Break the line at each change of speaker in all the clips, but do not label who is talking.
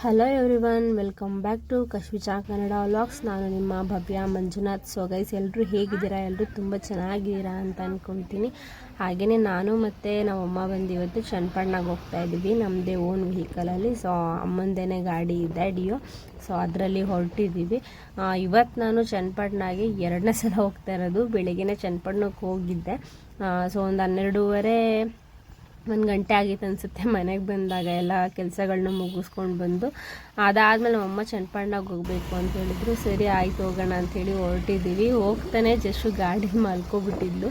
Hello everyone welcome back to ಕಶ್ವಿಚಾ Kannada vlogs ನಾನು ನಿಮ್ಮ ಭವ್ಯ ಮಂಜುನಾಥ್. ಸೊಗೈಸ್ ಎಲ್ಲರೂ ಹೇಗಿದ್ದೀರಾ? ಎಲ್ಲರೂ ತುಂಬ ಚೆನ್ನಾಗಿದ್ದೀರಾ ಅಂತ ಅಂದ್ಕೊಳ್ತೀನಿ ಹಾಗೆಯೇ ನಾನು ಮತ್ತು ನಮ್ಮಮ್ಮ ಬಂದು ಇವತ್ತು ಚನ್ನಪಣ್ಣಾಗ ಹೋಗ್ತಾ ಇದ್ದೀವಿ. ನಮ್ಮದೇ ಓನ್ ವೆಹಿಕಲಲ್ಲಿ ಸೊ ಅಮ್ಮಂದೇ ಗಾಡಿ ಇದೆ ಡಿಯೋ ಸೊ ಅದರಲ್ಲಿ ಹೊರಟಿದ್ದೀವಿ. ಇವತ್ತು ನಾನು ಚನ್ನಪಣ್ಣಾಗೆ ಎರಡನೇ ಸಲ ಹೋಗ್ತಾ ಇರೋದು. ಬೆಳಿಗ್ಗೆ ಚನ್ನಪಟ್ಟಣಕ್ಕೆ ಹೋಗಿದ್ದೆ. ಸೊ ಒಂದು ಹನ್ನೆರಡೂವರೆ ಒಂದು ಗಂಟೆ ಆಗಿತ್ತು ಅನಿಸುತ್ತೆ ಮನೆಗೆ ಬಂದಾಗ ಎಲ್ಲ ಕೆಲಸಗಳನ್ನ ಮುಗಿಸ್ಕೊಂಡು ಬಂದು. ಅದಾದಮೇಲೆ ನಮ್ಮಮ್ಮ ಚನ್ನಪಣ್ಣಾಗ ಹೋಗಬೇಕು ಅಂತ ಹೇಳಿದ್ರು. ಸರಿ, ಆಯ್ತು ಹೋಗೋಣ ಅಂಥೇಳಿ ಹೊರಟಿದ್ದೀವಿ ಹೋಗ್ತಾನೆ ಜಸ್ಟು ಗಾಡಿ ಮಲ್ಕೊಬಿಟ್ಟಿದ್ಲು.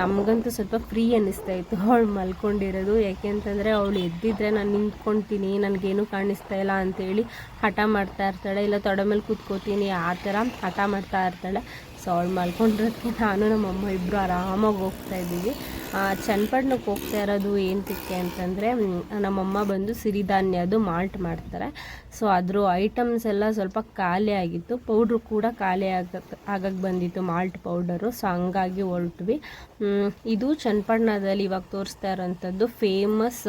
ನಮಗಂತೂ ಸ್ವಲ್ಪ ಫ್ರೀ ಅನ್ನಿಸ್ತಾ ಇತ್ತು ಅವಳು ಮಲ್ಕೊಂಡಿರೋದು. ಯಾಕೆಂತಂದರೆ ಅವಳು ಎದ್ದಿದ್ರೆ ನಾನು ನಿಂತ್ಕೊತೀನಿ, ನನಗೇನು ಕಾಣಿಸ್ತಾ ಇಲ್ಲ ಅಂಥೇಳಿ ಹಠ ಮಾಡ್ತಾ ಇರ್ತಾಳೆ. ಇಲ್ಲ ತೊಡೆ ಮೇಲೆ ಕೂತ್ಕೋತೀನಿ, ಆ ಥರ ಹಠ ಮಾಡ್ತಾ ಇರ್ತಾಳೆ. ಸೊ ಅವಳು ಮಲ್ಕೊಂಡಿರೋದಕ್ಕೆ ನಾನು ನಮ್ಮಮ್ಮ ಇಬ್ಬರು ಆರಾಮಾಗಿ ಹೋಗ್ತಾ ಇದ್ದೀವಿ. ಚನ್ನಪಟ್ಟಣಕ್ಕೆ ಹೋಗ್ತಾ ಇರೋದು ಏನಕ್ಕೆ ಅಂತಂದರೆ ನಮ್ಮಮ್ಮ ಬಂದು ಸಿರಿಧಾನ್ಯದು ಮಾಲ್ಟ್ ಮಾಡ್ತಾರೆ. ಸೊ ಅದ್ರ ಐಟಮ್ಸ್ ಎಲ್ಲ ಸ್ವಲ್ಪ ಖಾಲಿ ಆಗಿತ್ತು. ಪೌಡ್ರು ಕೂಡ ಖಾಲಿ ಆಗ, ಆಗಕ್ಕೆ ಬಂದಿತ್ತು ಮಾಲ್ಟ್ ಪೌಡರು ಸೊ ಹಂಗಾಗಿ ಹೊರಟ್ವಿ. ಇದು ಚನ್ನಪಟ್ಟಣದಲ್ಲಿ ಇವಾಗ ತೋರಿಸ್ತಾ ಇರೋಂಥದ್ದು ಫೇಮಸ್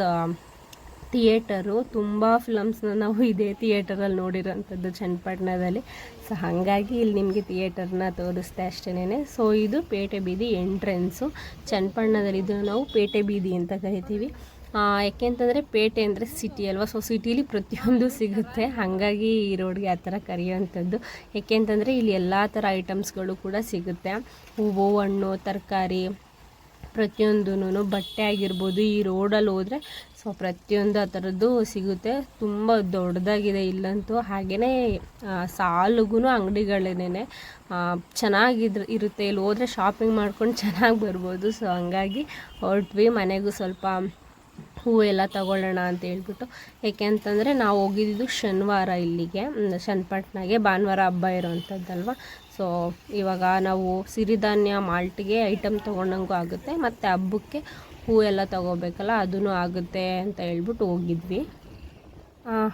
ಥಿಯೇಟರು, ತುಂಬ ಫಿಲಮ್ಸ್ನ ನಾವು ಇದೇ ಥಿಯೇಟರಲ್ಲಿ ನೋಡಿರೋಂಥದ್ದು ಚನ್ನಪಟ್ಟಣದಲ್ಲಿ. ಸೊ ಹಾಗಾಗಿ ಇಲ್ಲಿ ನಿಮಗೆ ಥಿಯೇಟರ್ನ ತೋರಿಸ್ದೆ ಅಷ್ಟೇ ಸೊ ಇದು ಪೇಟೆ ಬೀದಿ ಎಂಟ್ರೆನ್ಸು ಚನ್ನಪಟ್ಟಣದಲ್ಲಿ ಇದನ್ನು ನಾವು ಪೇಟೆ ಬೀದಿ ಅಂತ ಕರಿತೀವಿ. ಯಾಕೆಂತಂದರೆ ಪೇಟೆ ಅಂದರೆ ಸಿಟಿ ಅಲ್ವಾ? ಸೊ ಸಿಟೀಲಿ ಪ್ರತಿಯೊಂದು ಸಿಗುತ್ತೆ. ಹಾಗಾಗಿ ಈ ರೋಡ್ಗೆ ಆ ಥರ ಕರೆಯುವಂಥದ್ದು. ಯಾಕೆಂತಂದರೆ ಇಲ್ಲಿ ಎಲ್ಲ ಥರ ಐಟಮ್ಸ್ಗಳು ಕೂಡ ಸಿಗುತ್ತೆ. ಹೂವು, ಹಣ್ಣು, ತರಕಾರಿ ಪ್ರತಿಯೊಂದೂ ಬಟ್ಟೆ ಆಗಿರ್ಬೋದು. ಈ ರೋಡಲ್ಲಿ ಹೋದರೆ ಸೊ ಪ್ರತಿಯೊಂದು ಆ ಥರದ್ದು ಸಿಗುತ್ತೆ. ತುಂಬ ದೊಡ್ಡದಾಗಿದೆ ಇಲ್ಲಂತೂ ಹಾಗೆಯೇ ಸಾಲುಗೂ ಅಂಗಡಿಗಳೇನೆ ಚೆನ್ನಾಗಿದ್ರು ಇರುತ್ತೆ. ಇಲ್ಲಿ ಹೋದರೆ ಶಾಪಿಂಗ್ ಮಾಡ್ಕೊಂಡು ಚೆನ್ನಾಗಿ ಬರ್ಬೋದು. ಸೊ ಹಂಗಾಗಿ ಹೊರಟ್ವಿ ಮನೆಗೂ ಸ್ವಲ್ಪ ಹೂವೆಲ್ಲ ತಗೊಳ್ಳೋಣ ಅಂತ ಹೇಳ್ಬಿಟ್ಟು. ಏಕೆ ಅಂತಂದರೆ ನಾವು ಹೋಗಿದ್ದು ಶನಿವಾರ ಇಲ್ಲಿಗೆ. ಚನ್ನಪಟ್ಟಣಗೆ ಭಾನುವಾರ ಹಬ್ಬ ಇರೋವಂಥದ್ದಲ್ವ ಸೊ ಇವಾಗ ನಾವು ಸಿರಿಧಾನ್ಯ, ಮಾಲ್ಟಿಗೆ ಐಟಮ್ ತೊಗೊಂಡಂಗೂ ಆಗುತ್ತೆ. ಮತ್ತು ಹಬ್ಬಕ್ಕೆ ಹೂ ಎಲ್ಲ ತೊಗೋಬೇಕಲ್ಲ ಅದೂ ಆಗುತ್ತೆ ಅಂತ ಹೇಳ್ಬಿಟ್ಟು ಹೋಗಿದ್ವಿ.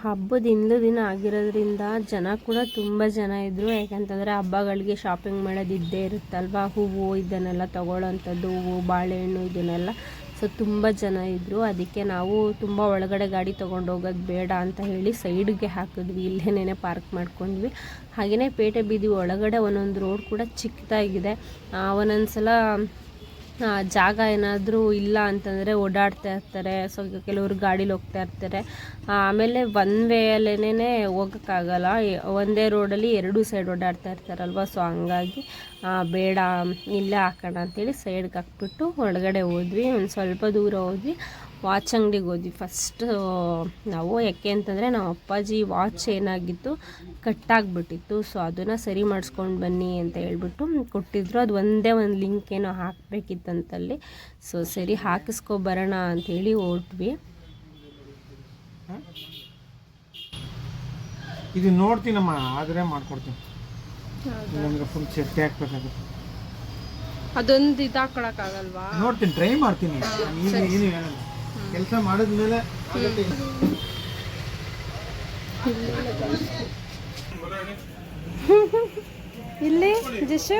ಹಬ್ಬದ ಹಿಂದೂ ದಿನ ಆಗಿರೋದ್ರಿಂದ ಜನ ಕೂಡ ತುಂಬ ಜನ ಇದ್ದರು ಯಾಕಂತಂದರೆ ಹಬ್ಬಗಳಿಗೆ ಶಾಪಿಂಗ್ ಮಾಡೋದು ಇದ್ದೇ ಇರುತ್ತಲ್ವ? ಹೂವು ಇದನ್ನೆಲ್ಲ ತೊಗೊಳ್ಳೋಂಥದ್ದು, ಹೂವು, ಬಾಳೆಹಣ್ಣು ಇದನ್ನೆಲ್ಲ. ಸೊ ತುಂಬ ಜನ ಇದ್ದರು ಅದಕ್ಕೆ ನಾವು ತುಂಬ ಒಳಗಡೆ ಗಾಡಿ ತೊಗೊಂಡು ಹೋಗೋದು ಬೇಡ ಅಂತ ಹೇಳಿ ಸೈಡ್ಗೆ ಹಾಕಿದ್ವಿ. ಇಲ್ಲೇನೇ ಪಾರ್ಕ್ ಮಾಡ್ಕೊಂಡ್ವಿ. ಹಾಗೆಯೇ ಪೇಟೆ ಬೀದಿ ಒಳಗಡೆ ಒಂದೊಂದು ರೋಡ್ ಕೂಡ ಚಿಕ್ಕದಾಗಿದೆ. ಒಂದೊಂದು ಸಲ ಜಾಗ ಏನಾದರೂ ಇಲ್ಲ ಅಂತಂದರೆ ಓಡಾಡ್ತಾ ಇರ್ತಾರೆ. ಸೊ ಕೆಲವರು ಗಾಡೀಲಿ ಹೋಗ್ತಾ ಇರ್ತಾರೆ. ಆಮೇಲೆ ಒನ್ ವೇಯಲ್ಲೇ ಹೋಗೋಕ್ಕಾಗಲ್ಲ. ಒಂದೇ ರೋಡಲ್ಲಿ ಎರಡೂ ಸೈಡ್ ಓಡಾಡ್ತಾ ಇರ್ತಾರಲ್ವ? ಸೊ ಹಂಗಾಗಿ ಬೇಡ, ಇಲ್ಲೇ ಹಾಕೋಣ ಅಂತೇಳಿ ಸೈಡ್ಗೆ ಹಾಕ್ಬಿಟ್ಟು ಒಳಗಡೆ ಹೋದ್ವಿ. ಒಂದು ಸ್ವಲ್ಪ ದೂರ ಹೋದ್ವಿ. ವಾಚ್ ಅಂಗಡಿಗೆ ಹೋದ್ವಿ. ಫಸ್ಟ್ ನಾವು ಯಾಕೆ ಅಂತಂದರೆ ನಮ್ಮ ಅಪ್ಪಾಜಿ ವಾಚ್ ಏನಾಗಿತ್ತು ಕಟ್ಟಾಗ್ಬಿಟ್ಟಿತ್ತು. ಸೊ ಅದನ್ನು ಸರಿ ಮಾಡಿಸ್ಕೊಂಡು ಬನ್ನಿ ಅಂತ ಹೇಳ್ಬಿಟ್ಟು ಕೊಟ್ಟಿದ್ರು. ಅದು ಒಂದೇ ಒಂದು ಲಿಂಕ್ ಏನೋ ಹಾಕಬೇಕಿತ್ತಂತಲ್ಲಿ. ಸೊ ಸರಿ ಹಾಕಿಸ್ಕೊ ಬರೋಣ ಅಂಥೇಳಿ ಹೊರಟ್ವಿ
ಇದು ನೋಡ್ತೀನಮ್ಮ ಆದರೆ ಮಾಡ್ಕೊಡ್ತೀನಿ. ಫುಲ್ ಚಟ್ಟಿ ಹಾಕ್ಬೇಕಾಗುತ್ತೆ.
ಅದೊಂದು ಇದು ಆಗಲ್ವಾ
ನೋಡ್ತೀನಿ ಟ್ರೈ ಮಾಡ್ತೀನಿ. ಏನು ಏನು ಹೇಳಲ್ಲ. ಕೆಲಸ ಮಾಡಿದ್ಮೇಲೆ
ಇಲ್ಲಿ ಜಿಶು?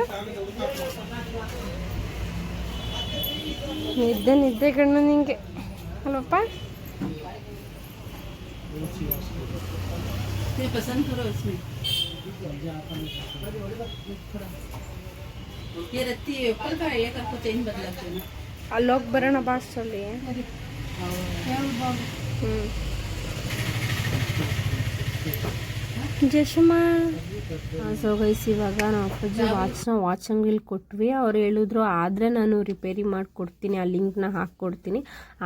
ನಿದ್ದೆ ನಿದ್ದೆ ಕಣ್ಣು ನಿಂಗೆ.
ಅಲ್ಲಪ್ಪ. ಅಲ್ಲೋಗಿ ಬರೋಣ ಬಾಸ್
ಅಲ್ಲಿ ಹೋಗಿ ಸೊ ಗೈಸ್ ಇವಾಗ ನಾವು ಅಪ್ಪಾಜಿ ವಾಚ್ನ ವಾಚ್ ಅಂಗಡಿಲಿ ಕೊಟ್ವಿ. ಅವ್ರು ಹೇಳಿದ್ರು, ಆದರೆ ನಾನು ರಿಪೇರಿ ಮಾಡಿಕೊಡ್ತೀನಿ, ಆ ಲಿಂಕ್ನ ಹಾಕ್ಕೊಡ್ತೀನಿ.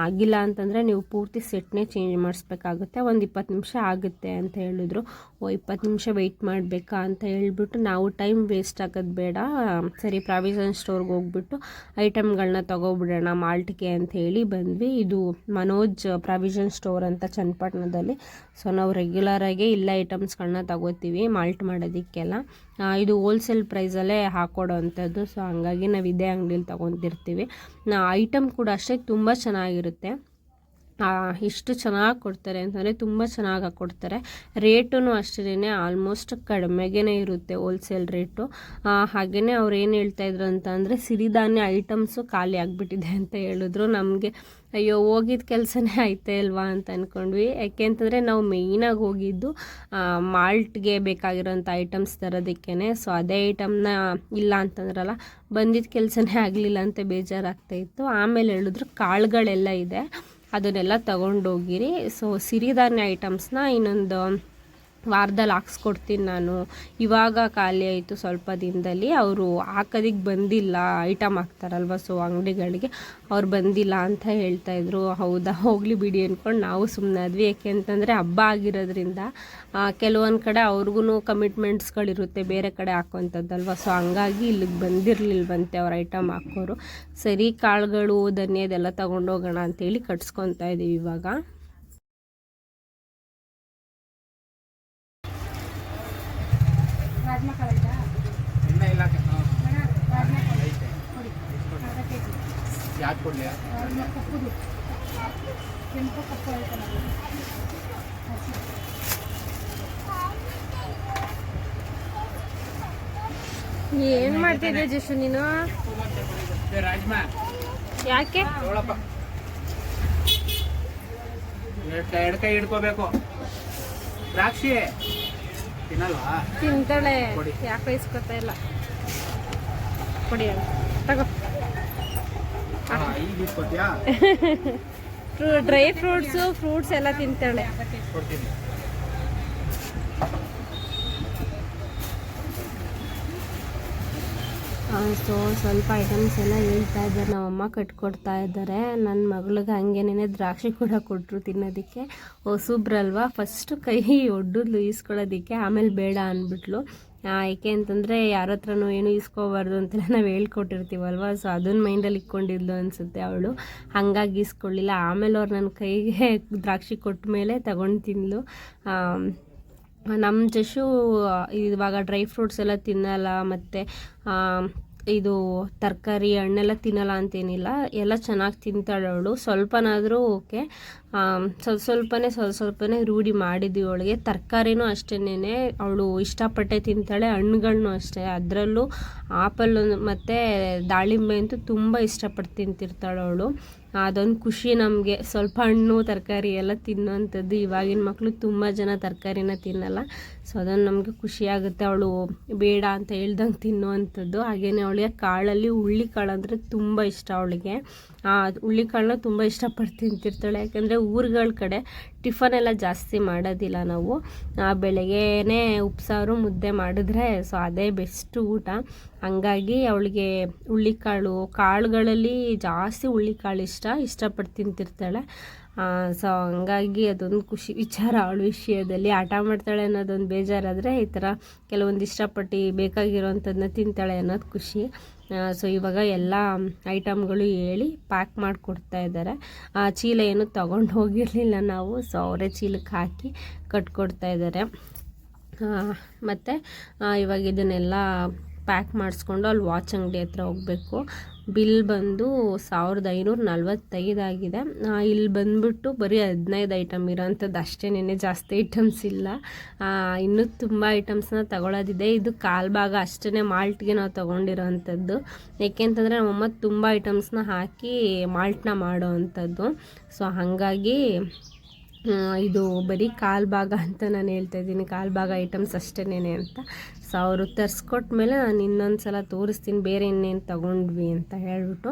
ಆಗಿಲ್ಲ ಅಂತಂದರೆ ನೀವು ಪೂರ್ತಿ ಸೆಟ್ನೇ ಚೇಂಜ್ ಮಾಡಿಸ್ಬೇಕಾಗುತ್ತೆ. ಒಂದು ಇಪ್ಪತ್ತು ನಿಮಿಷ ಆಗುತ್ತೆ ಅಂತ ಹೇಳಿದ್ರು. ಓ, ಇಪ್ಪತ್ತು ನಿಮಿಷ ವೆಯ್ಟ್ ಮಾಡಬೇಕಾ ಅಂತ ಹೇಳ್ಬಿಟ್ಟು ನಾವು ಟೈಮ್ ವೇಸ್ಟ್ ಆಗೋದು ಬೇಡ. ಸರಿ ಪ್ರಾವಿಷನ್ ಸ್ಟೋರ್ಗೆ ಹೋಗ್ಬಿಟ್ಟು ಐಟಮ್ಗಳನ್ನ ತೊಗೊಬಿಡೋಣ, ಮಾಲ್ಟ್ಗೆ ಅಂತ ಹೇಳಿ ಬಂದ್ವಿ. ಇದು ಮನೋಜ್ ಪ್ರಾವಿಷನ್ ಸ್ಟೋರ್ ಅಂತ ಚನ್ನಪಟ್ಟಣದಲ್ಲಿ. ಸೊ ನಾವು ರೆಗ್ಯುಲರಾಗಿ ಇಲ್ಲ ಐಟಮ್ಸ್ಗಳನ್ನ ತಗೋತೀವಿ ಮಾಲ್ಟ್ ಮಾಡೋದಕ್ಕೆಲ್ಲ ಇದು ಹೋಲ್ಸೇಲ್ ಪ್ರೈಸಲ್ಲೇ ಹಾಕೊಡೋ ಅಂಥದ್ದು ಸೊ ಹಂಗಾಗಿ ನಾವು ಇದೇ ಅಂಗಡೀಲಿ ತೊಗೊತಿರ್ತೀವಿ ಐಟಮ್ ಕೂಡ ಅಷ್ಟೇ ತುಂಬ ಚೆನ್ನಾಗಿರುತ್ತೆ. ಎಷ್ಟು ಚೆನ್ನಾಗಿ ಕೊಡ್ತಾರೆ ಅಂತಂದರೆ ತುಂಬ ಚೆನ್ನಾಗಿ ಕೊಡ್ತಾರೆ. ರೇಟೂ ಅಷ್ಟೇ ಆಲ್ಮೋಸ್ಟ್ ಕಡಿಮೆಗೇ ಇರುತ್ತೆ ಹೋಲ್ಸೇಲ್ ರೇಟು. ಹಾಗೆಯೇ ಅವ್ರು ಏನು ಹೇಳ್ತಾಯಿದ್ರು ಅಂತ ಅಂದರೆ ಸಿರಿಧಾನ್ಯ ಐಟಮ್ಸು ಖಾಲಿ ಆಗಿಬಿಟ್ಟಿದೆ ಅಂತ ಹೇಳಿದ್ರು. ನಮಗೆ, ಅಯ್ಯೋ ಹೋಗಿದ್ದ ಕೆಲಸನೇ ಐತೆ ಅಲ್ವಾ? ಅಂತ ಅಂದ್ಕೊಂಡ್ವಿ ಯಾಕೆ ಅಂತಂದರೆ ನಾವು ಮೇಯ್ನಾಗಿ ಹೋಗಿದ್ದು ಮಾಲ್ಟ್ಗೆ ಬೇಕಾಗಿರೋಂಥ ಐಟಮ್ಸ್ ತರೋದಕ್ಕೇ ಸೊ ಅದೇ ಐಟಮ್ನ ಇಲ್ಲ ಅಂತಂದ್ರಲ್ಲ ಬಂದಿದ್ದ ಕೆಲಸನೇ ಆಗಲಿಲ್ಲ ಅಂತ ಬೇಜಾರಾಗ್ತಾಯಿತ್ತು ಆಮೇಲೆ ಹೇಳಿದ್ರು, ಕಾಳುಗಳೆಲ್ಲ ಇದೆ. ಅದನ್ನೆಲ್ಲ ತಗೊಂಡೋಗಿರಿ. ಸೊ ಸಿರಿಧಾನ್ಯ ಐಟಮ್ಸ್ನ ಇನ್ನೊಂದು ವಾರದಲ್ಲಿ ಹಾಕ್ಸ್ಕೊಡ್ತೀನಿ ನಾನು. ಇವಾಗ ಖಾಲಿ ಆಯಿತು ಸ್ವಲ್ಪ ದಿನದಲ್ಲಿ. ಅವರು ಹಾಕೋದಿಕ್ಕೆ ಬಂದಿಲ್ಲ. ಐಟಮ್ ಹಾಕ್ತಾರಲ್ವ ಸೊ ಅಂಗಡಿಗಳಿಗೆ. ಅವ್ರು ಬಂದಿಲ್ಲ ಅಂತ ಹೇಳ್ತಾಯಿದ್ರು ಹೌದಾ, ಹೋಗಲಿ ಬಿಡಿ ಅಂದ್ಕೊಂಡು ನಾವು ಸುಮ್ಮನಾದ್ವಿ ಯಾಕೆ ಅಂತಂದರೆ ಹಬ್ಬ ಆಗಿರೋದ್ರಿಂದ ಕೆಲವೊಂದು ಕಡೆ ಅವ್ರಿಗೂ ಕಮಿಟ್ಮೆಂಟ್ಸ್ಗಳಿರುತ್ತೆ ಬೇರೆ ಕಡೆ ಹಾಕೋಂಥದ್ದಲ್ವ ಸೊ ಹಂಗಾಗಿ ಇಲ್ಲಿಗೆ ಬಂದಿರಲಿಲ್ವಂತೆ ಅವ್ರ ಐಟಮ್ ಹಾಕೋರು. ಸರಿ, ಕಾಳುಗಳು ಧನ್ಯದೆಲ್ಲ ತೊಗೊಂಡೋಗೋಣ ಅಂತೇಳಿ ಕಟ್ಸ್ಕೊತಾ ಇದ್ದೀವಿ ಇವಾಗ
ಎಣ್ಣೆ ಇಲ್ಲ ಯಾಕೆ ಕೊಡಲಿ
ಏನು ಮಾಡ್ತಿದ್ದೆ ಜಶು ನೀನು?
ರಾಜ್ಮಾ.
ಯಾಕೆ?
ಎರಡು ಕೈ ಹಿಡ್ಕೋಬೇಕು. ದ್ರಾಕ್ಷಿ. ತಿನ್ನಲ್ವಾ?
ತಿಂತಾಳೆ. ಯಾಕೆ ಇಸ್ಕೊತಾ ಇಲ್ಲ. ಕೊಡಿ ತಗೋ
ಹಾ, ಈಗ ಇಸ್ಕೊತ್ಯಾ
ಫ್ರೂ ಡ್ರೈ ಫ್ರೂಟ್ಸು, ಫ್ರೂಟ್ಸ್ ಎಲ್ಲ ತಿಂತಾಳೆ. ಸೊ ಸ್ವಲ್ಪ ಐಟಮ್ಸ್ ಎಲ್ಲ ಹೇಳ್ತಾ ಇದ್ದಾರೆ. ನಮ್ಮಮ್ಮ ಕಟ್ಕೊಡ್ತಾ ಇದ್ದಾರೆ. ನನ್ನ ಮಗಳಿಗೆ ಹಂಗೇನೆ ದ್ರಾಕ್ಷಿ ಕೂಡ ಕೊಟ್ಟರು ತಿನ್ನೋದಕ್ಕೆ. ಹೊಸಬ್ರಲ್ವಾ ಫಸ್ಟು ಕೈ ಒಡ್ಡಿದ್ಲು, ಈಸ್ಕೊಳ್ಳೋದಕ್ಕೆ. ಆಮೇಲೆ ಬೇಡ ಅಂದ್ಬಿಟ್ಲು. ಏಕೆ ಅಂತಂದರೆ ಯಾರ ಹತ್ರನೂ ಏನು ಇಸ್ಕೋಬಾರ್ದು ಅಂತೆಲ್ಲ ನಾವು ಹೇಳ್ಕೊಟ್ಟಿರ್ತೀವಲ್ವ? ಸೊ ಅದನ್ನ ಮೈಂಡಲ್ಲಿ ಇಟ್ಕೊಂಡಿದ್ಲು ಅನಿಸುತ್ತೆ ಅವಳು. ಹಾಗಾಗಿ ಇಸ್ಕೊಳ್ಳಿಲ್ಲ ಆಮೇಲೆ ಅವ್ರು ನನ್ನ ಕೈಗೆ ದ್ರಾಕ್ಷಿ ಕೊಟ್ಟ ಮೇಲೆ ತಗೊಂಡು ತಿಂದ್ಲು. ನಮ್ಮ ಜಶು ಇವಾಗ ಡ್ರೈ ಫ್ರೂಟ್ಸ್ ಎಲ್ಲ ತಿನ್ನಲ್ಲ, ಮತ್ತು ಇದು ತರಕಾರಿ, ಹಣ್ಣೆಲ್ಲ ತಿನ್ನಲ್ಲ ಅಂತೇನಿಲ್ಲ. ಎಲ್ಲ ಚೆನ್ನಾಗಿ ತಿಂತಾಳವಳು ಸ್ವಲ್ಪನಾದರೂ ಓಕೆ. ಸ್ವಲ್ಪ ಸ್ವಲ್ಪನೇ ಸ್ವಲ್ಪ ಸ್ವಲ್ಪನೇ ರೂಢಿ ಮಾಡಿದ್ವಿ ಅವಳಿಗೆ. ತರಕಾರಿನೂ ಅಷ್ಟೇನೆ ಅವಳು ಇಷ್ಟಪಟ್ಟೆ ತಿಂತಾಳೆ ಹಣ್ಣುಗಳನ್ನೂ ಅಷ್ಟೇ. ಅದರಲ್ಲೂ ಆಪಲ್ ಮತ್ತು ದಾಳಿಂಬೆ ಅಂತೂ ತುಂಬ ಇಷ್ಟಪಟ್ಟು ತಿಂತಿರ್ತಾಳೆ ಅವಳು. ಅದೊಂದು ಖುಷಿ ನಮಗೆ. ಸ್ವಲ್ಪ ಹಣ್ಣು, ತರಕಾರಿ ಎಲ್ಲ ತಿನ್ನೋವಂಥದ್ದು ಇವಾಗಿನ ಮಕ್ಕಳು ತುಂಬ ಜನ ತರಕಾರಿನ ತಿನ್ನಲ್ಲ. ಸೊ, ಅದೊಂದು ನಮಗೆ ಖುಷಿಯಾಗುತ್ತೆ ಅವಳು ಬೇಡ ಅಂತ ಹೇಳ್ದಂಗೆ ತಿನ್ನುವಂಥದ್ದು. ಹಾಗೆಯೇ ಅವಳಿಗೆ ಕಾಳಲ್ಲಿ ಹುಳ್ಳಿ ಕಾಳು ಅಂದರೆ ತುಂಬ ಇಷ್ಟ ಅವಳಿಗೆ. ಹುಳ್ಳಿ ಕಾಳನ್ನ ತುಂಬ ಇಷ್ಟಪಟ್ಟು ತಿಂತಿರ್ತಾಳೆ. ಯಾಕಂದರೆ ಊರುಗಳ ಕಡೆ ಟಿಫನ್ ಎಲ್ಲ ಜಾಸ್ತಿ ಮಾಡೋದಿಲ್ಲ ನಾವು. ಆ, ಬೆಳಗ್ಗೆನೇ ಉಪ್ಸಾರು ಮುದ್ದೆ ಮಾಡಿದ್ರೆ ಸೊ ಅದೇ ಬೆಸ್ಟ್ ಊಟ. ಹಂಗಾಗಿ ಅವಳಿಗೆ ಹುಳ್ಳಿಕಾಳು ಕಾಳುಗಳಲ್ಲಿ ಜಾಸ್ತಿ ಹುಳ್ಳಿಕಾಳು ಇಷ್ಟ ಇಷ್ಟಪಟ್ಟು ತಿಂತಿರ್ತಾಳೆ. ಸೊ ಹಂಗಾಗಿ ಅದೊಂದು ಖುಷಿ ವಿಚಾರ ಅವಳ ವಿಷಯದಲ್ಲಿ. ಆಟ ಮಾಡ್ತಾಳೆ ಅನ್ನೋದೊಂದು ಬೇಜಾರಾದರೆ ಈ ಥರ ಕೆಲವೊಂದು ಇಷ್ಟಪಟ್ಟು ಬೇಕಾಗಿರೋವಂಥದ್ದನ್ನ ತಿಂತಾಳೆ ಅನ್ನೋದು ಖುಷಿ. ಸೊ ಇವಾಗ ಎಲ್ಲ ಐಟಮ್ಗಳು ಹೇಳಿ ಪ್ಯಾಕ್ ಮಾಡಿಕೊಡ್ತಾ ಇದ್ದಾರೆ. ಆ, ಚೀಲ ಏನು ತಗೊಂಡು ಹೋಗಿರಲಿಲ್ಲ ನಾವು ಸೊ ಅವರೇ ಚೀಲಕ್ಕೆ ಹಾಕಿ ಕಟ್ಕೊಡ್ತಾ ಇದ್ದಾರೆ. ಮತ್ತು ಇವಾಗ ಇದನ್ನೆಲ್ಲ ಪ್ಯಾಕ್ ಮಾಡಿಸ್ಕೊಂಡು ಅಲ್ಲಿ ವಾಚ್ ಅಂಗಡಿ ಹತ್ರ ಹೋಗಬೇಕು. ಬಿಲ್ ಬಂದು ಸಾವಿರದ ಐನೂರ ನಲ್ವತ್ತೈದು ಆಗಿದೆ. ಇಲ್ಲಿ ಬಂದ್ಬಿಟ್ಟು ಬರೀ ಹದಿನೈದು ಐಟಮ್ ಇರೋಂಥದ್ದು ಅಷ್ಟೇ ನೆನೆ ಜಾಸ್ತಿ ಐಟಮ್ಸ್ ಇಲ್ಲ. ಇನ್ನೂ ತುಂಬ ಐಟಮ್ಸ್ನ ತಗೊಳ್ಳೋದಿದೆ ಇದು ಕಾಲು ಭಾಗ ಅಷ್ಟೇ ಮಾಲ್ಟ್ಗೆ ನಾವು ತೊಗೊಂಡಿರೋವಂಥದ್ದು ಏಕೆಂತಂದರೆ ನಮ್ಮಮ್ಮ ತುಂಬ ಐಟಮ್ಸ್ನ ಹಾಕಿ ಮಾಲ್ಟ್ನ ಮಾಡೋ ಅಂಥದ್ದು ಸೊ ಹಾಗಾಗಿ ಇದು ಬರೀ ಕಾಲು ಭಾಗ ಅಂತ ನಾನು ಹೇಳ್ತಾ ಇದ್ದೀನಿ. ಕಾಲು ಭಾಗ ಐಟಮ್ಸ್ ಅಷ್ಟೇನೆ ಅಂತ. ಸೊ ಅವರು ತರಿಸ್ಕೊಟ್ಮೇಲೆ ನಾನು ಇನ್ನೊಂದು ಸಲ ತೋರಿಸ್ತೀನಿ. ಬೇರೆ ಇನ್ನೇನು ತಗೊಂಡ್ವಿ ಅಂತ ಹೇಳ್ಬಿಟ್ಟು.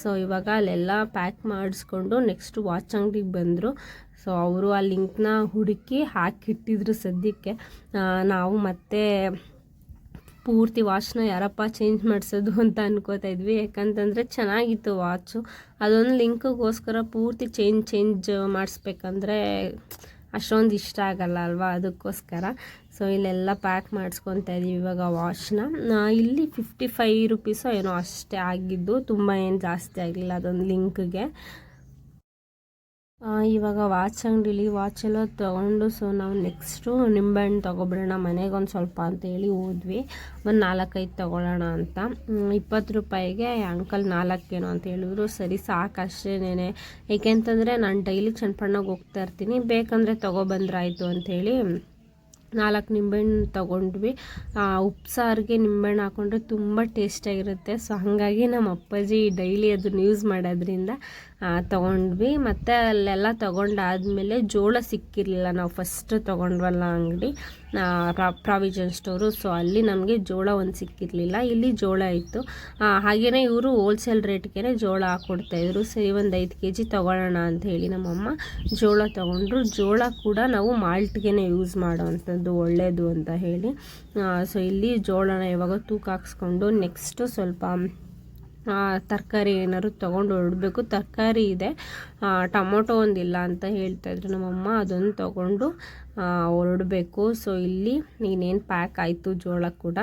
ಸೊ ಇವಾಗ ಅಲ್ಲೆಲ್ಲ ಪ್ಯಾಕ್ ಮಾಡಿಸ್ಕೊಂಡು ನೆಕ್ಸ್ಟ್ ವಾಚ್ ಅಂಗಡಿಗೆ ಬಂದರು. ಸೊ ಅವರು ಆ ಲಿಂಕ್ನ ಹುಡುಕಿ ಹಾಕಿಟ್ಟಿದ್ರು ಸದ್ಯಕ್ಕೆ. ನಾವು ಮತ್ತೆ ಪೂರ್ತಿ ವಾಚ್ನ ಯಾರಪ್ಪ ಚೇಂಜ್ ಮಾಡಿಸೋದು ಅಂತ ಅನ್ಕೋತಾ ಇದ್ವಿ. ಯಾಕಂತಂದರೆ ಚೆನ್ನಾಗಿತ್ತು ವಾಚು. ಅದೊಂದು ಲಿಂಕ್ಗೋಸ್ಕರ ಪೂರ್ತಿ ಚೇಂಜ್ ಚೇಂಜ್ ಮಾಡಿಸ್ಬೇಕಂದ್ರೆ ಅಷ್ಟೊಂದು ಇಷ್ಟ ಆಗಲ್ಲ ಅಲ್ವಾ ಅದಕ್ಕೋಸ್ಕರ. ಸೊ ಇಲ್ಲೆಲ್ಲ ಪ್ಯಾಕ್ ಮಾಡಿಸ್ಕೊತಾ ಇದ್ದೀವಿ ಇವಾಗ ವಾಚ್ನ. ಇಲ್ಲಿ ಫಿಫ್ಟಿ ಫೈವ್ ರುಪೀಸೋ ಏನೋ ಅಷ್ಟೇ ಆಗಿದ್ದು. ತುಂಬ ಏನು ಜಾಸ್ತಿ ಆಗಲಿಲ್ಲ ಅದೊಂದು ಲಿಂಕ್ಗೆ. ಇವಾಗ ವಾಚ್ ಅಂಗಡಿಲಿ ವಾಚ್ ಎಲ್ಲ ತೊಗೊಂಡು ಸೊ ನಾವು ನೆಕ್ಸ್ಟು ನಿಂಬೆಹಣ್ಣು ತೊಗೊಬಿಡೋಣ, ಮನೆಗೆ ಒಂದು ಸ್ವಲ್ಪ ಅಂತೇಳಿ ಹೋದ್ವಿ. ಒಂದು ನಾಲ್ಕೈದು ತೊಗೊಳ್ಳೋಣ ಅಂತ. ಇಪ್ಪತ್ತು ರೂಪಾಯಿಗೆ ಅಂಕಲ್ ನಾಲ್ಕೇನೋ ಅಂತ ಹೇಳಿದ್ರು. ಸರಿ, ಸಾಕು ಅಷ್ಟೇನೇ ಏಕೆಂತಂದರೆ ನಾನು ಡೈಲಿ ಚನ್ನಪಣ್ಣಗೆ ಹೋಗ್ತಾ ಇರ್ತೀನಿ. ಬೇಕಂದರೆ ತೊಗೊಬಂದ್ರಾಯಿತು ಅಂಥೇಳಿ ನಾಲ್ಕು ನಿಂಬೆಹಣ್ಣು ತೊಗೊಂಡ್ವಿ. ಉಪ್ಪು ಸಾರಿಗೆ ನಿಂಬೆಹಣ್ಣು ಹಾಕೊಂಡ್ರೆ ತುಂಬ ಟೇಸ್ಟಾಗಿರುತ್ತೆ ಸೊ ಹಾಗಾಗಿ ನಮ್ಮ ಅಪ್ಪಾಜಿ ಡೈಲಿ ಅದನ್ನು ಯೂಸ್ ಮಾಡೋದ್ರಿಂದ ತೊಗೊಂಡ್ವಿ. ಮತ್ತು ಅಲ್ಲೆಲ್ಲ ತೊಗೊಂಡಾದ್ಮೇಲೆ ಜೋಳ ಸಿಕ್ಕಿರಲಿಲ್ಲ. ನಾವು ಫಸ್ಟ್ ತೊಗೊಂಡ್ವಲ್ಲ ಅಂಗಡಿ ಪ್ರಾವಿಜನ್ ಸ್ಟೋರು ಸೊ ಅಲ್ಲಿ ನಮಗೆ ಜೋಳ ಒಂದು ಸಿಕ್ಕಿರಲಿಲ್ಲ. ಇಲ್ಲಿ ಜೋಳ ಇತ್ತು. ಹಾಗೆಯೇ ಇವರು ಹೋಲ್ಸೇಲ್ ರೇಟ್ಗೆ ಜೋಳ ಹಾಕ್ಕೊಡ್ತಾಯಿದ್ರು ಸರಿ ಒಂದು ಐದು ಕೆ ಜಿ ತೊಗೊಳ್ಳೋಣ ಅಂತ ಹೇಳಿ ನಮ್ಮಮ್ಮ ಜೋಳ ತೊಗೊಂಡ್ರು. ಜೋಳ ಕೂಡ ನಾವು ಮಾಲ್ಟ್ಗೆ ಯೂಸ್ ಮಾಡೋವಂಥದ್ದು ಒಳ್ಳೆಯದು ಅಂತ ಹೇಳಿ. ಸೊ ಇಲ್ಲಿ ಜೋಳನ ಇವಾಗ ತೂಕ ಹಾಕ್ಸ್ಕೊಂಡು ನೆಕ್ಸ್ಟು ಸ್ವಲ್ಪ ತರಕಾರಿ ಏನಾದ್ರು ತೊಗೊಂಡು ಹೊರಡಬೇಕು. ತರಕಾರಿ ಇದೆ. ಟೊಮೊಟೊ ಒಂದಿಲ್ಲ ಅಂತ ಹೇಳ್ತಾಯಿದ್ರು ನಮ್ಮಮ್ಮ. ಅದೊಂದು ತೊಗೊಂಡು ಹೊರಡಬೇಕು. ಸೊ ಇಲ್ಲಿ ಇನ್ನೇನು ಪ್ಯಾಕ್ ಆಯಿತು ಜೋಳ ಕೂಡ.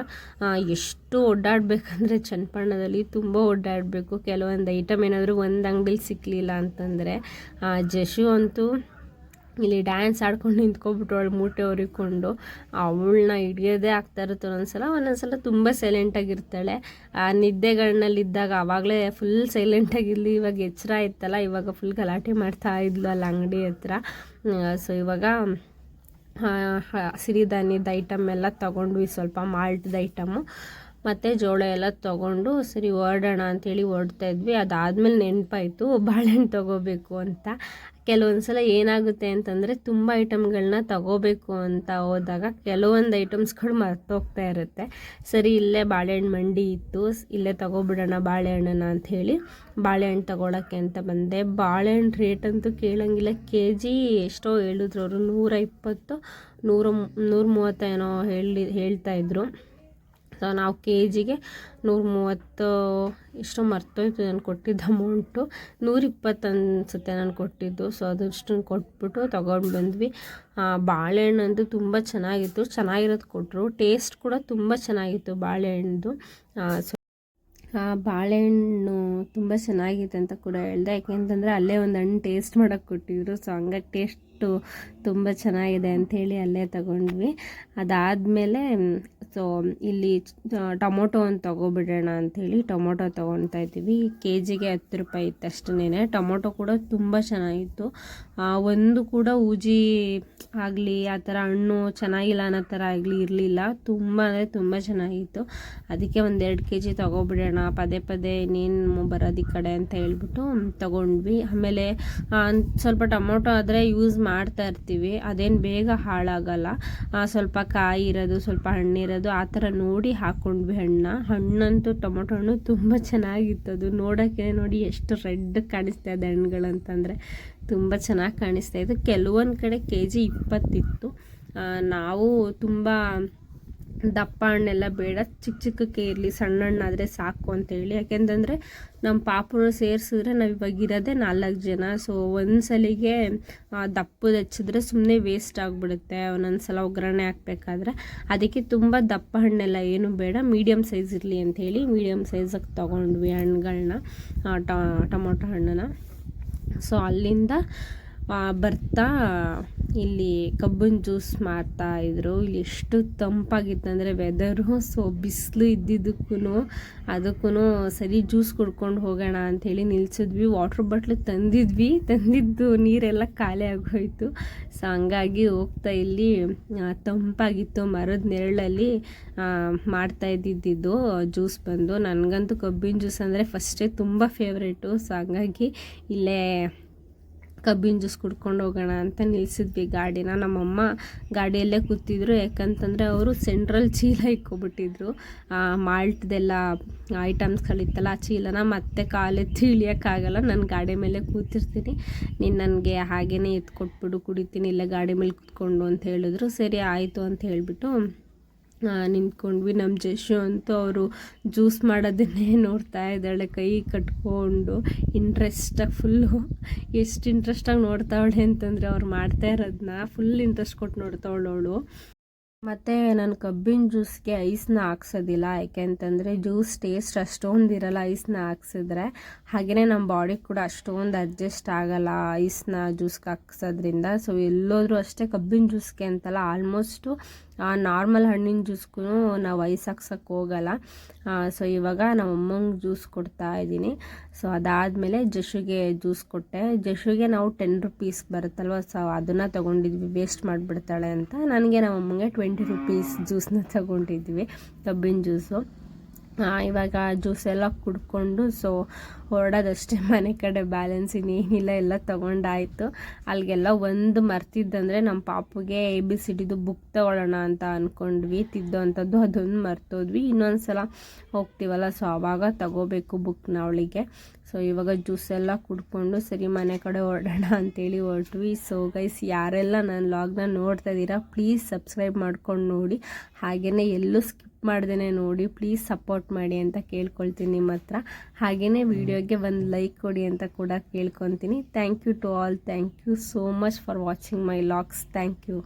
ಎಷ್ಟು ಓಡಾಡಬೇಕಂದ್ರೆ ಚನ್ನಪಣ್ಣದಲ್ಲಿ ತುಂಬ ಓಡಾಡಬೇಕು ಕೆಲವೊಂದು ಐಟಮ್ ಏನಾದರೂ ಒಂದು ಅಂಗಡಿಲಿ ಸಿಕ್ಕಲಿಲ್ಲ ಅಂತಂದರೆ ಜಶು ಅಂತೂ ಇಲ್ಲಿ ಡ್ಯಾನ್ಸ್ ಆಡ್ಕೊಂಡು ನಿಂತ್ಕೊಬಿಟ್ಟು ಅವಳು ಮೂಟೆ ಹೊರಿಕೊಂಡು ಅವಳನ್ನ ಹಿಡಿಯೋದೇ ಆಗ್ತಾ ಇರುತ್ತೆ ಒಂದೊಂದ್ಸಲ. ಒಂದೊಂದ್ಸಲ ತುಂಬ ಸೈಲೆಂಟಾಗಿರ್ತಾಳೆ ಆ ನಿದ್ದೆಗಳನ್ನಲ್ಲಿದ್ದಾಗ ಆವಾಗಲೇ ಫುಲ್ ಸೈಲೆಂಟಾಗಿರಲಿ ಇವಾಗ ಎಚ್ಚರ ಇತ್ತಲ್ಲ, ಇವಾಗ ಫುಲ್ ಗಲಾಟೆ ಮಾಡ್ತಾ ಇದ್ಲು ಅಲ್ಲಿ ಅಂಗಡಿ ಹತ್ರ. ಸೊ ಇವಾಗ ಸಿರಿಧಾನ್ಯದ ಐಟಮ್ ಎಲ್ಲ ತೊಗೊಂಡ್ವಿ, ಸ್ವಲ್ಪ ಮಾಲ್ಟ್ದ ಐಟಮು ಮತ್ತು ಜೋಳ ಎಲ್ಲ ತೊಗೊಂಡು, ಸರಿ ಹೊರಡೋಣ ಅಂಥೇಳಿ ಹೊರಡ್ತಾ ಇದ್ವಿ. ಅದಾದಮೇಲೆ ನೆನಪಾಯಿತು, ಬಾಳೆಹಣ್ಣು ತೊಗೋಬೇಕು ಅಂತ. ಕೆಲವೊಂದು ಸಲ ಏನಾಗುತ್ತೆ ಅಂತಂದರೆ ತುಂಬ ಐಟಮ್ಗಳನ್ನ ತಗೋಬೇಕು ಅಂತ ಹೋದಾಗ ಕೆಲವೊಂದು ಐಟಮ್ಸ್ಗಳು ಮರ್ತೋಗ್ತಾ ಇರುತ್ತೆ. ಸರಿ, ಇಲ್ಲೇ ಬಾಳೆಹಣ್ಣು ಮಂಡಿ ಇತ್ತು. ಇಲ್ಲೇ ತೊಗೊಬಿಡೋಣ ಬಾಳೆಹಣ್ಣನ್ನ ಅಂಥೇಳಿ ಬಾಳೆಹಣ್ಣು ತಗೊಳಕ್ಕೆ ಅಂತ ಬಂದೆ. ಬಾಳೆಹಣ್ಣು ರೇಟ್ ಅಂತೂ ಕೇಳೋಂಗಿಲ್ಲ. ಕೆ ಜಿ ಎಷ್ಟೋ ಹೇಳಿದ್ರು ಅವರು. ನೂರ ಇಪ್ಪತ್ತು, ನೂರ ನೂರ ಮೂವತ್ತೇನೋ ಹೇಳಿ ಹೇಳ್ತಾಯಿದ್ರು ಸೊ ನಾವು ಕೆ ಜಿಗೆ ನೂರ ಮೂವತ್ತು ಇಷ್ಟು ಮರ್ತೋಯ್ತು ನಾನು ಕೊಟ್ಟಿದ್ದ ಅಮೌಂಟು ನೂರಿಪ್ಪತ್ತು ಅನ್ಸುತ್ತೆ ನಾನು ಕೊಟ್ಟಿದ್ದು. ಸೊ ಅದಷ್ಟು ಕೊಟ್ಬಿಟ್ಟು ತೊಗೊಂಡು ಬಂದ್ವಿ. ಆ, ಬಾಳೆಹಣ್ಣು ಅಂತೂ ತುಂಬ ಚೆನ್ನಾಗಿತ್ತು. ಚೆನ್ನಾಗಿರೋದು ಕೊಟ್ಟರು ಟೇಸ್ಟ್ ಕೂಡ ತುಂಬ ಚೆನ್ನಾಗಿತ್ತು ಬಾಳೆಹಣ್ಣು. ಸೊ ಬಾಳೆಹಣ್ಣು ತುಂಬ ಚೆನ್ನಾಗಿದೆ ಅಂತ ಕೂಡ ಹೇಳ್ದೆ. ಯಾಕೆಂತಂದರೆ ಅಲ್ಲೇ ಒಂದು ಹಣ್ಣು ಟೇಸ್ಟ್ ಮಾಡೋಕ್ಕೆ ಕೊಟ್ಟಿದ್ರು. ಸೊ ಹಂಗಾಗಿ ಟೇಸ್ಟು ತುಂಬ ಚೆನ್ನಾಗಿದೆ ಅಂಥೇಳಿ ಅಲ್ಲೇ ತಗೊಂಡ್ವಿ. ಅದಾದಮೇಲೆ ಸೊ ಇಲ್ಲಿ ಟೊಮೊಟೊ ಒಂದು ತೊಗೊಬಿಡೋಣ ಅಂಥೇಳಿ ಟೊಮೊಟೊ ತೊಗೊತಾ ಇದ್ದೀವಿ. ಕೆ ಜಿಗೆ ಹತ್ತು ರೂಪಾಯಿ ಇತ್ತು ಅಷ್ಟೇನೆ ಟೊಮೊಟೊ ಕೂಡ ತುಂಬ ಚೆನ್ನಾಗಿತ್ತು. ಒಂದು ಕೂಡ ಊಜಿ ಆಗಲಿ, ಆ ಥರ ಹಣ್ಣು ಚೆನ್ನಾಗಿಲ್ಲ ಅನ್ನೋ ಥರ ಆಗಲಿ ಇರಲಿಲ್ಲ. ತುಂಬ ಅಂದರೆ ತುಂಬ ಚೆನ್ನಾಗಿತ್ತು. ಅದಕ್ಕೆ ಒಂದೆರಡು ಕೆ ಜಿ ತೊಗೊಬಿಡೋಣ, ಪದೇ ಪದೇ ಇನ್ನೇನು ಬರೋದು ಈ ಕಡೆ ಅಂತ ಹೇಳ್ಬಿಟ್ಟು ತೊಗೊಂಡ್ವಿ. ಆಮೇಲೆ ಸ್ವಲ್ಪ ಟೊಮೊಟೊ ಆದರೆ ಯೂಸ್ ಮಾಡ್ತಾ ಇರ್ತೀವಿ. ಅದೇನು ಬೇಗ ಹಾಳಾಗಲ್ಲ. ಸ್ವಲ್ಪ ಕಾಯಿ ಇರೋದು, ಸ್ವಲ್ಪ ಹಣ್ಣಿರೋದು ಆ ಥರ ನೋಡಿ ಹಾಕ್ಕೊಂಡ್ವಿ ಹಣ್ಣು. ಹಣ್ಣಂತೂ ಟೊಮೊಟೊ ಹಣ್ಣು ತುಂಬ ಚೆನ್ನಾಗಿತ್ತು. ಅದು ನೋಡೋಕ್ಕೆ ನೋಡಿ ಎಷ್ಟು ರೆಡ್ ಕಾಣಿಸ್ತಾ ಇದೆ ಹಣ್ಣುಗಳಂತಂದರೆ. ತುಂಬ ಚೆನ್ನಾಗಿ ಕಾಣಿಸ್ತಾ ಇತ್ತು ಕೆಲವೊಂದು ಕಡೆ ಕೆ ಜಿ ಇಪ್ಪತ್ತಿತ್ತು ನಾವು ತುಂಬ ದಪ್ಪ ಹಣ್ಣೆಲ್ಲ ಬೇಡ. ಚಿಕ್ಕ ಚಿಕ್ಕಕ್ಕೆ ಇರಲಿ ಸಣ್ಣ ಹಣ್ಣಾದರೆ ಸಾಕು ಅಂತೇಳಿ. ಯಾಕೆಂತಂದರೆ ನಮ್ಮ ಪಾಪನ ಸೇರಿಸಿದ್ರೆ ನಾವು ಇವಾಗ ಇರೋದೇ ನಾಲ್ಕು ಜನ. ಸೊ ಒಂದು ಸಲಿಗೆ ದಪ್ಪದ ಹಚ್ಚಿದ್ರೆ ಸುಮ್ಮನೆ ವೇಸ್ಟ್ ಆಗಿಬಿಡುತ್ತೆ. ಒಂದೊಂದು ಸಲ ಒಗ್ಗರಣೆ ಹಾಕ್ಬೇಕಾದ್ರೆ. ಅದಕ್ಕೆ ತುಂಬ ದಪ್ಪ ಹಣ್ಣೆಲ್ಲ ಏನು ಬೇಡ. ಮೀಡಿಯಮ್ ಸೈಜ್ ಇರಲಿ ಅಂಥೇಳಿ ಮೀಡಿಯಮ್ ಸೈಜಾಗಿ ತೊಗೊಂಡ್ವಿ ಹಣ್ಣುಗಳನ್ನ ಟೊಮೊಟೊ ಹಣ್ಣನ್ನ. ಸೊ ಅಲ್ಲಿಂದ ಬರ್ತಾ ಇಲ್ಲಿ ಕಬ್ಬಿನ ಜ್ಯೂಸ್ ಮಾಡ್ತಾ ಇದ್ರು. ಇಲ್ಲಿ ಎಷ್ಟು ತಂಪಾಗಿತ್ತಂದರೆ ವೆದರು ಸೊ ಬಿಸಿಲು ಇದ್ದಿದ್ದಕ್ಕೂ ಅದಕ್ಕೂ ಸರಿ ಜ್ಯೂಸ್ ಕುಡ್ಕೊಂಡು ಹೋಗೋಣ ಅಂಥೇಳಿ ನಿಲ್ಸಿದ್ವಿ. Water bottle ತಂದಿದ್ವಿ. ತಂದಿದ್ದು ನೀರೆಲ್ಲ ಖಾಲಿ ಆಗೋಯ್ತು. ಸೊ ಹಂಗಾಗಿ ಹೋಗ್ತಾ ಇಲ್ಲಿ ತಂಪಾಗಿತ್ತು ಮರದ ನೆರಳಲ್ಲಿ ಮಾಡ್ತಾ ಇದ್ದಿದ್ದು ಜ್ಯೂಸ್ ಬಂದು. ನನಗಂತೂ ಕಬ್ಬಿನ ಜ್ಯೂಸ್ ಅಂದರೆ ಫಸ್ಟೇ ತುಂಬ ಫೇವ್ರೇಟು ಸೊ ಹಂಗಾಗಿ ಇಲ್ಲೇ ಕಬ್ಬಿನ ಜ್ಯೂಸ್ ಕುಡ್ಕೊಂಡು ಹೋಗೋಣ ಅಂತ ನಿಲ್ಸಿದ್ವಿ ಗಾಡಿನ. ನಮ್ಮಮ್ಮ ಗಾಡಿಯಲ್ಲೇ ಕೂತಿದ್ರು. ಯಾಕಂತಂದರೆ ಅವರು ಸೆಂಟ್ರಲ್ ಚೀಲ ಇಕ್ಕೊಬಿಟ್ಟಿದ್ರು. ಮಾಲ್ಟ್ದೆಲ್ಲ ಐಟಮ್ಸ್ಗಳಿತ್ತಲ್ಲ, ಆ ಚೀಲನ ಮತ್ತೆ ಕಾಲೆತ್ತಿ ಇಳಿಯೋಕ್ಕಾಗಲ್ಲ. ನಾನು ಗಾಡಿ ಮೇಲೆ ಕೂತಿರ್ತೀನಿ. ನೀನು ನನಗೆ ಹಾಗೇ ಎತ್ಕೊಟ್ಬಿಡು, ಕುಡಿತೀನಿ, ಇಲ್ಲ ಗಾಡಿ ಮೇಲೆ ಕೂತ್ಕೊಂಡು ಅಂತ ಹೇಳಿದ್ರು. ಸರಿ, ಆಯಿತು ಅಂತ ಹೇಳಿಬಿಟ್ಟು ನಿಂತ್ಕೊಂಡ್ವಿ. ನಮ್ಮ ಜಶು ಅಂತೂ ಅವರು ಜ್ಯೂಸ್ ಮಾಡೋದನ್ನೇ ನೋಡ್ತಾ ಇದ್ದಾಳೆ, ಕೈ ಕಟ್ಕೊಂಡು. ಇಂಟ್ರೆಸ್ಟಾಗಿ ಫುಲ್ಲು ಎಷ್ಟು ಇಂಟ್ರೆಸ್ಟಾಗಿ ನೋಡ್ತಾವಳೆ ಅಂತಂದರೆ ಅವ್ರು ಮಾಡ್ತಾ ಇರೋದನ್ನ ಫುಲ್ ಇಂಟ್ರೆಸ್ಟ್ ಕೊಟ್ಟು ನೋಡ್ತಾವಳು ಅವಳು. ಮತ್ತು ನಾನು ಕಬ್ಬಿನ ಜ್ಯೂಸ್ಗೆ ಐಸ್ನ ಹಾಕ್ಸೋದಿಲ್ಲ. ಯಾಕೆಂತಂದರೆ ಜ್ಯೂಸ್ ಟೇಸ್ಟ್ ಅಷ್ಟೊಂದು ಇರಲ್ಲ ಐಸ್ನ ಹಾಕ್ಸಿದ್ರೆ. ಹಾಗೆಯೇ ನಮ್ಮ ಬಾಡಿ ಕೂಡ ಅಷ್ಟೊಂದು ಅಡ್ಜಸ್ಟ್ ಆಗಲ್ಲ ಐಸ್ನ ಜ್ಯೂಸ್ಗೆ ಹಾಕ್ಸೋದ್ರಿಂದ. ಸೊ ಎಲ್ಲೋದ್ರೂ ಅಷ್ಟೇ ಕಬ್ಬಿನ ಜ್ಯೂಸ್ಗೆ ಅಂತಲ್ಲ ಆಲ್ಮೋಸ್ಟು ನಾರ್ಮಲ್ ಹಣ್ಣಿನ ಜ್ಯೂಸ್ಗೂ ನಾವು ಐಸ್ ಹಾಕ್ಸೋಕ್ಕೆ ಹೋಗಲ್ಲ. ಸೊ ಇವಾಗ ನಮ್ಮ ಅಮ್ಮಂಗೆ ಜ್ಯೂಸ್ ಕೊಡ್ತಾ ಇದ್ದೀನಿ ಸೊ ಅದಾದಮೇಲೆ ಜಶುಗೆ ಜ್ಯೂಸ್ ಕೊಟ್ಟೆ. ಜಶುಗೆ ನಾವು ಟೆನ್ ರುಪೀಸ್ ಬರುತ್ತಲ್ವ ಸೊ ಅದನ್ನು ತೊಗೊಂಡಿದ್ವಿ. ವೇಸ್ಟ್ ಮಾಡಿಬಿಡ್ತಾಳೆ ಅಂತ. ನನಗೆ ನಮ್ಮ ಅಮ್ಮಂಗೆ ಟ್ವೆಂಟಿ ರುಪೀಸ್ ಜ್ಯೂಸ್ನ ತಗೊಂಡಿದ್ವಿ ಕಬ್ಬಿನ ಜ್ಯೂಸು ಆ, ಇವಾಗ ಜ್ಯೂಸ್ ಎಲ್ಲ ಕುಡ್ಕೊಂಡು ಸೊ ಹೊರಡೋದಷ್ಟೇ ಮನೆ ಕಡೆ ಬ್ಯಾಲೆನ್ಸ್ ಇನ್ನೇನಿಲ್ಲ, ಎಲ್ಲ ತೊಗೊಂಡಾಯಿತು. ಅಲ್ಲಿಗೆಲ್ಲ ಒಂದು ಮರ್ತಿದ್ದಂದರೆ ನಮ್ಮ ಪಾಪುಗೆ ಎ ಬಿ ಸಿ ಡಿದು ಬುಕ್ ತೊಗೊಳ್ಳೋಣ ಅಂತ ಅಂದ್ಕೊಂಡ್ವಿ ತಿದ್ದೋ ಅಂಥದ್ದು ಅದೊಂದು ಮರ್ತೋದ್ವಿ. ಇನ್ನೊಂದು ಸಲ ಹೋಗ್ತೀವಲ್ಲ ಸೊ ಆವಾಗ ತಗೋಬೇಕು ಬುಕ್ನ ಅವಳಿಗೆ. ಸೊ ಇವಾಗ ಜ್ಯೂಸ್ ಎಲ್ಲ ಕುಡ್ಕೊಂಡು, ಸರಿ ಮನೆ ಕಡೆ ಹೊರಡೋಣ ಅಂತೇಳಿ ಹೊರಟ್ವಿ. ಸೊ ಗೈಸ್ ಯಾರೆಲ್ಲ ನನ್ನ ಲಾಗ್ನ ನೋಡ್ತಾ ಇದ್ದೀರಾ ಪ್ಲೀಸ್ ಸಬ್ಸ್ಕ್ರೈಬ್ ಮಾಡ್ಕೊಂಡು ನೋಡಿ. ಹಾಗೆಯೇ ಎಲ್ಲೂ ಸ್ಕಿಪ್ ಮಾಡ್ದೇ ನೋಡಿ ಪ್ಲೀಸ್ ಸಪೋರ್ಟ್ ಮಾಡಿ ಅಂತ ಕೇಳ್ಕೊಳ್ತೀನಿ ನಿಮ್ಮ ಹತ್ರ. ಹಾಗೆಯೇ ವಿಡಿಯೋಗೆ ಒಂದು ಲೈಕ್ ಕೊಡಿ ಅಂತ ಕೂಡ ಕೇಳ್ಕೊತೀನಿ thank you to all thank you so much for watching my vlogs thank you